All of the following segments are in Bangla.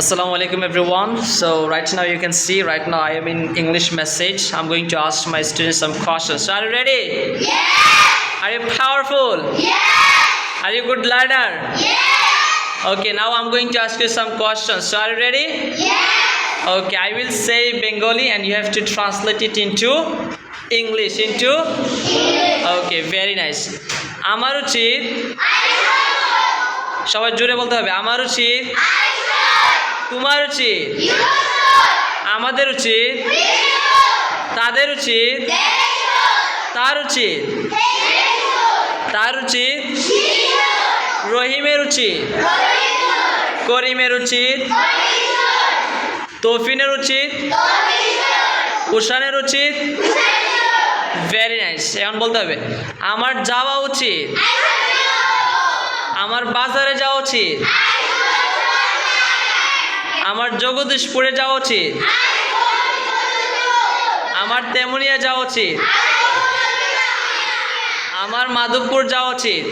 Assalamu alaikum everyone. So right now you can see right now I am in English message. I'm going to ask my students some questions. So Are you ready? Yeah. Are you powerful? Yeah. Are you good learner? Yeah. Okay, now I'm going to ask you some questions. So are you ready? Yeah. Okay, I will say Bengali and you have to translate it into English into English. Okay, very nice. আমার উচিত সবাই জোরে বলতে হবে আমার উচিত তোমার উচিত। আমাদের উচিত। তাদের উচিত। তার উচিত। তার উচিত। রহিমের উচিত। করিমের উচিত। তৌফিনের উচিত। উষানের উচিত। ভেরি নাইস এখন বলতে হবে, আমার যাওয়া উচিত। আমার বাজারে যাওয়া উচিত। আমার জগদীশপুরে যাওয়া উচিত। আমার তেমুনিয়া যাওয়া উচিত। আমার মাধবপুর যাওয়া উচিত।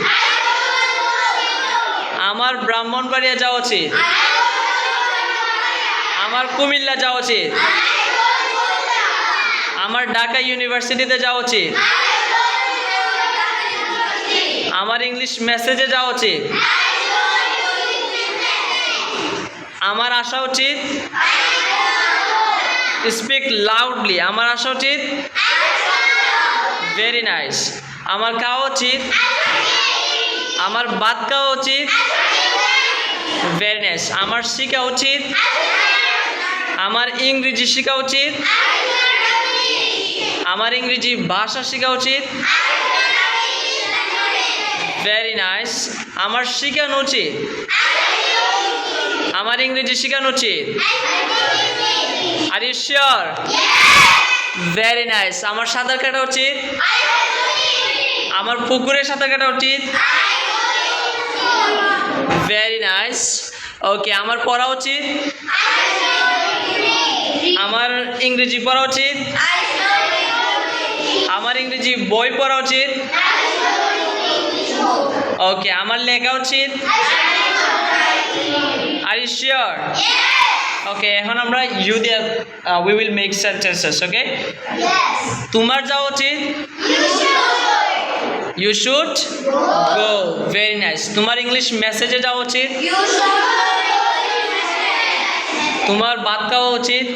আমার ব্রাহ্মণবাড়িয়া যাওয়া উচিত। আমার কুমিল্লা যাওয়া উচিত। আমার ঢাকা ইউনিভার্সিটিতে যাওয়া উচিত। আমার ইংলিশ মেসেজে যাওয়া উচিত। আমার আসা উচিত স্পিক লাউডলি আমার আসা উচিত ভেরি নাইস আমার খাওয়া উচিত আমার বাদ খাওয়া উচিত ভেরি নাইস আমার শেখা উচিত আমার ইংরেজি শেখা উচিত আমার ইংরেজি ভাষা শেখা উচিত ভেরি নাইস আমার শেখানো উচিত আমার ইংরেজি শেখানো উচিত? Are you sure very nice আমার সাঁতার কাটা উচিত? আমার পুকুরে সাঁতার কাটা উচিত? ভেরি নাইস ওকে আমার পড়া উচিত? আমার ইংরেজি পড়া উচিত? আমার ইংরেজি বই পড়া উচিত? ওকে আমার লেখা উচিত? আর ইউ শিওর ওকে এখন আমরা ইউ দিয়ে we will make sentences okay তোমার যাওয়া উচিত? You should go very nice তোমার ইংলিশ মেসেজে যাওয়া উচিত? তোমার ভাত খাওয়া উচিত?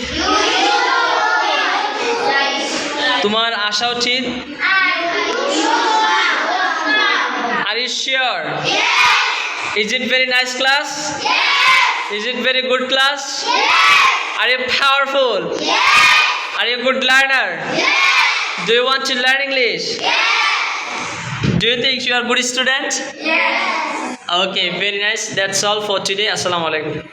তোমার আসা উচিত? Are you sure is Is it very nice class? Yes. Is it very good class? Yes. Are you powerful? Yes. Are you a good learner? Yes. Do you want to learn English? Yes. Do you think you are a good student? Yes. Okay, very nice. That's all for today. Assalamu alaikum.